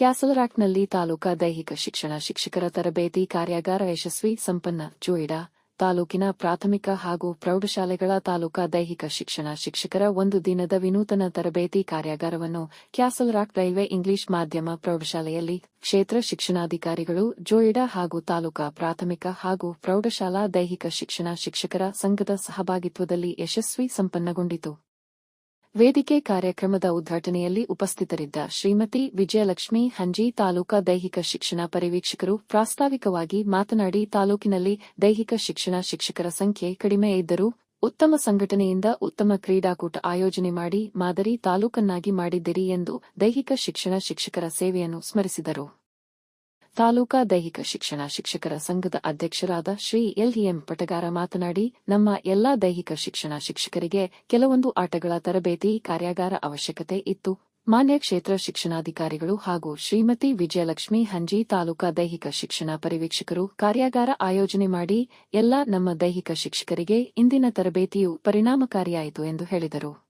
ಕ್ಯಾಸಲ್ರಾಕ್ನಲ್ಲಿ ತಾಲೂಕಾ ದೈಹಿಕ ಶಿಕ್ಷಣ ಶಿಕ್ಷಕರ ತರಬೇತಿ ಕಾರ್ಯಾಗಾರ ಯಶಸ್ವಿ ಸಂಪನ್ನ ಜೋಯಿಡಾ, ತಾಲೂಕಿನ ಪ್ರಾಥಮಿಕ ಹಾಗೂ ಪ್ರೌಢಶಾಲೆಗಳ ತಾಲೂಕಾ ದೈಹಿಕ ಶಿಕ್ಷಣ ಶಿಕ್ಷಕರ ಒಂದು ದಿನದ ವಿನೂತನ ತರಬೇತಿ ಕಾರ್ಯಾಗಾರವನ್ನು ಕ್ಯಾಸಲ್ರಾಕ್ ರೈಲ್ವೆ ಇಂಗ್ಲಿಷ್ ಮಾಧ್ಯಮ ಪ್ರೌಢಶಾಲೆಯಲ್ಲಿ ಕ್ಷೇತ್ರ ಶಿಕ್ಷಣಾಧಿಕಾರಿಗಳು, ಜೋಯಿಡಾ ಹಾಗೂ ತಾಲೂಕಾ ಪ್ರಾಥಮಿಕ ಹಾಗೂ ಪ್ರೌಢಶಾಲಾ ದೈಹಿಕ ಶಿಕ್ಷಣ ಶಿಕ್ಷಕರ ಸಂಘದ ಸಹಭಾಗಿತ್ವದಲ್ಲಿ ಯಶಸ್ವಿ ಸಂಪನ್ನಗೊಂಡಿತು. ವೇದಿಕೆ ಕಾರ್ಯಕ್ರಮದ ಉದ್ಘಾಟನೆಯಲ್ಲಿ ಉಪಸ್ಥಿತರಿದ್ದ ಶ್ರೀಮತಿ ವಿಜಯಲಕ್ಷ್ಮಿ ಹಂಜಿ ತಾಲೂಕಾ ದೈಹಿಕ ಶಿಕ್ಷಣ ಪರಿವೀಕ್ಷಕರು ಪ್ರಾಸ್ತಾವಿಕವಾಗಿ ಮಾತನಾಡಿ ತಾಲೂಕಿನಲ್ಲಿ ದೈಹಿಕ ಶಿಕ್ಷಣ ಶಿಕ್ಷಕರ ಸಂಖ್ಯೆ ಕಡಿಮೆ ಇದ್ದರೂ ಉತ್ತಮ ಸಂಘಟನೆಯಿಂದ ಉತ್ತಮ ಕ್ರೀಡಾಕೂಟ ಆಯೋಜನೆ ಮಾಡಿ ಮಾದರಿ ತಾಲೂಕನ್ನಾಗಿ ಮಾಡಿದ್ದಿರಿ ಎಂದು ದೈಹಿಕ ಶಿಕ್ಷಣ ಶಿಕ್ಷಕರ ಸೇವೆಯನ್ನು ಸ್ಮರಿಸಿದರು. ತಾಲೂಕಾ ದೈಹಿಕ ಶಿಕ್ಷಣ ಶಿಕ್ಷಕರ ಸಂಘದ ಅಧ್ಯಕ್ಷರಾದ ಶ್ರೀ ಎಲ್ಇಎಂ ಪಟಗಾರ ಮಾತನಾಡಿ, ನಮ್ಮ ಎಲ್ಲಾ ದೈಹಿಕ ಶಿಕ್ಷಣ ಶಿಕ್ಷಕರಿಗೆ ಕೆಲವೊಂದು ಆಟಗಳ ತರಬೇತಿ ಕಾರ್ಯಾಗಾರ ಅವಶ್ಯಕತೆ ಇತ್ತು. ಮಾನ್ಯ ಕ್ಷೇತ್ರ ಶಿಕ್ಷಣಾಧಿಕಾರಿಗಳು ಹಾಗೂ ಶ್ರೀಮತಿ ವಿಜಯಲಕ್ಷ್ಮಿ ಹಂಜಿ ತಾಲೂಕಾ ದೈಹಿಕ ಶಿಕ್ಷಣ ಪರಿವೀಕ್ಷಕರು ಕಾರ್ಯಾಗಾರ ಆಯೋಜನೆ ಮಾಡಿ, ಎಲ್ಲಾ ನಮ್ಮ ದೈಹಿಕ ಶಿಕ್ಷಕರಿಗೆ ಇಂದಿನ ತರಬೇತಿಯು ಪರಿಣಾಮಕಾರಿಯಾಯಿತು ಎಂದು ಹೇಳಿದರು.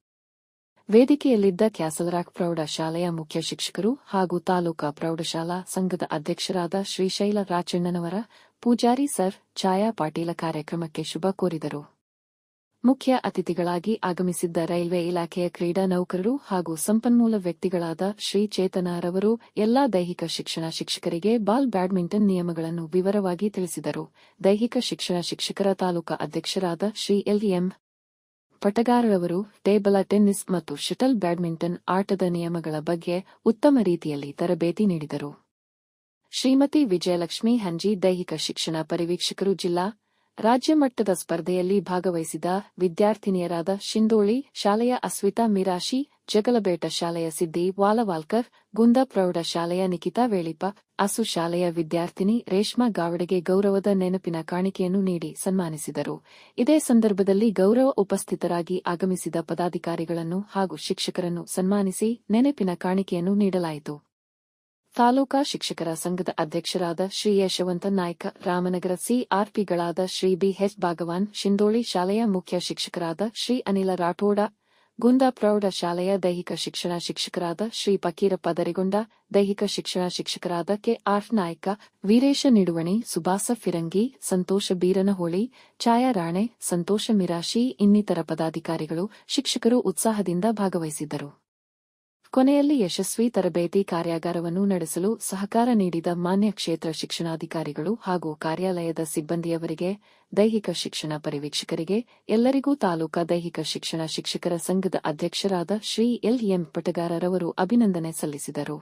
ವೇದಿಕೆಯಲ್ಲಿದ್ದ ಕ್ಯಾಸಲ್ರಾಕ್ ಪ್ರೌಢಶಾಲೆಯ ಮುಖ್ಯ ಶಿಕ್ಷಕರು ಹಾಗೂ ತಾಲೂಕಾ ಪ್ರೌಢಶಾಲಾ ಸಂಘದ ಅಧ್ಯಕ್ಷರಾದ ಶ್ರೀಶೈಲ ರಾಚಣ್ಣನವರ ಪೂಜಾರಿ ಸರ್ ಛಾಯಾ ಪಾಟೀಲ ಕಾರ್ಯಕ್ರಮಕ್ಕೆ ಶುಭ ಕೋರಿದರು. ಮುಖ್ಯ ಅತಿಥಿಗಳಾಗಿ ಆಗಮಿಸಿದ್ದ ರೈಲ್ವೆ ಇಲಾಖೆಯ ಕ್ರೀಡಾ ನೌಕರರು ಹಾಗೂ ಸಂಪನ್ಮೂಲ ವ್ಯಕ್ತಿಗಳಾದ ಶ್ರೀ ಚೇತನರವರು ಎಲ್ಲಾ ದೈಹಿಕ ಶಿಕ್ಷಣ ಶಿಕ್ಷಕರಿಗೆ ಬಾಲ್ ಬ್ಯಾಡ್ಮಿಂಟನ್ ನಿಯಮಗಳನ್ನು ವಿವರವಾಗಿ ತಿಳಿಸಿದರು. ದೈಹಿಕ ಶಿಕ್ಷಣ ಶಿಕ್ಷಕರ ತಾಲೂಕಾ ಅಧ್ಯಕ್ಷರಾದ ಶ್ರೀ ಎಲ್ಎಂ ಪಟಗಾರರವರು ಟೇಬಲ ಟೆನ್ನಿಸ್ ಮತ್ತು ಶಟಲ್ ಬ್ಯಾಡ್ಮಿಂಟನ್ ಆಟದ ನಿಯಮಗಳ ಬಗ್ಗೆ ಉತ್ತಮ ರೀತಿಯಲ್ಲಿ ತರಬೇತಿ ನೀಡಿದರು. ಶ್ರೀಮತಿ ವಿಜಯಲಕ್ಷ್ಮಿ ಹಂಜಿ ದೈಹಿಕ ಶಿಕ್ಷಣ ಪರಿವೀಕ್ಷಕರು ಜಿಲ್ಲಾ, ರಾಜ್ಯ ಮಟ್ಟದ ಸ್ಪರ್ಧೆಯಲ್ಲಿ ಭಾಗವಹಿಸಿದ ವಿದ್ಯಾರ್ಥಿನಿಯರಾದ ಶಿಂದೋಳಿ, ಶಾಲೆಯ ಅಸ್ವಿತಾ ಮಿರಾಶಿ ಜಗಲಬೇಟ ಶಾಲೆಯ ಸಿದ್ದಿ ವಾಲವಾಲ್ಕರ್, ಗುಂದಾ ಪ್ರೌಢ ಶಾಲೆಯ ನಿಖಿತಾ ವೇಳಿಪ ಅಸು ಶಾಲೆಯ ವಿದ್ಯಾರ್ಥಿನಿ ರೇಷ್ಮಾ ಗಾವಡೆಗೆ ಗೌರವದ ನೆನಪಿನ ಕಾಣಿಕೆಯನ್ನು ನೀಡಿ ಸನ್ಮಾನಿಸಿದರು. ಇದೇ ಸಂದರ್ಭದಲ್ಲಿ ಗೌರವ ಉಪಸ್ಥಿತರಾಗಿ ಆಗಮಿಸಿದ ಪದಾಧಿಕಾರಿಗಳನ್ನು ಹಾಗೂ ಶಿಕ್ಷಕರನ್ನು ಸನ್ಮಾನಿಸಿ ನೆನಪಿನ ಕಾಣಿಕೆಯನ್ನು ನೀಡಲಾಯಿತು. ತಾಲೂಕಾ ಶಿಕ್ಷಕರ ಸಂಘದ ಅಧ್ಯಕ್ಷರಾದ ಶ್ರೀ ಯಶವಂತ ನಾಯ್ಕ, ರಾಮನಗರ ಸಿಆರ್ಪಿಗಳಾದ ಶ್ರೀ ಬಿಎಚ್ ಭಾಗವಾನ್, ಶಿಂದೋಳಿ ಶಾಲೆಯ ಮುಖ್ಯ ಶಿಕ್ಷಕರಾದ ಶ್ರೀ ಅನಿಲ ರಾಠೋಡ ಗುಂದ ಪ್ರೌಢ ಶಾಲೆಯ ದೈಹಿಕ ಶಿಕ್ಷಣ ಶಿಕ್ಷಕರಾದ ಶ್ರೀ ಪಕೀರಪ್ಪ ದರಿಗೊಂಡ ದೈಹಿಕ ಶಿಕ್ಷಣ ಶಿಕ್ಷಕರಾದ ಕೆ. ಆರ್. ನಾಯ್ಕ, ವೀರೇಶ ನಿಡುವಣಿ, ಸುಭಾಸ ಫಿರಂಗಿ, ಸಂತೋಷ ಬೀರನಹೋಳಿ ಛಾಯಾ ರಾಣೆ ಸಂತೋಷ ಮಿರಾಶಿ, ಇನ್ನಿತರ ಪದಾಧಿಕಾರಿಗಳು, ಶಿಕ್ಷಕರು ಉತ್ಸಾಹದಿಂದ ಭಾಗವಹಿಸಿದ್ದರು. ಕೊನೆಯಲ್ಲಿ ಯಶಸ್ವಿ ತರಬೇತಿ ಕಾರ್ಯಾಗಾರವನ್ನು ನಡೆಸಲು ಸಹಕಾರ ನೀಡಿದ ಮಾನ್ಯ ಕ್ಷೇತ್ರ ಶಿಕ್ಷಣಾಧಿಕಾರಿಗಳು ಹಾಗೂ ಕಾರ್ಯಾಲಯದ ಸಿಬ್ಬಂದಿಯವರಿಗೆ, ದೈಹಿಕ ಶಿಕ್ಷಣ ಪರಿವೀಕ್ಷಕರಿಗೆ ಎಲ್ಲರಿಗೂ ತಾಲೂಕಾ ದೈಹಿಕ ಶಿಕ್ಷಣ ಶಿಕ್ಷಕರ ಸಂಘದ ಅಧ್ಯಕ್ಷರಾದ ಶ್ರೀ ಎಲ್ ಎಂ ಪಟಗಾರರವರು ಅಭಿನಂದನೆ ಸಲ್ಲಿಸಿದರು.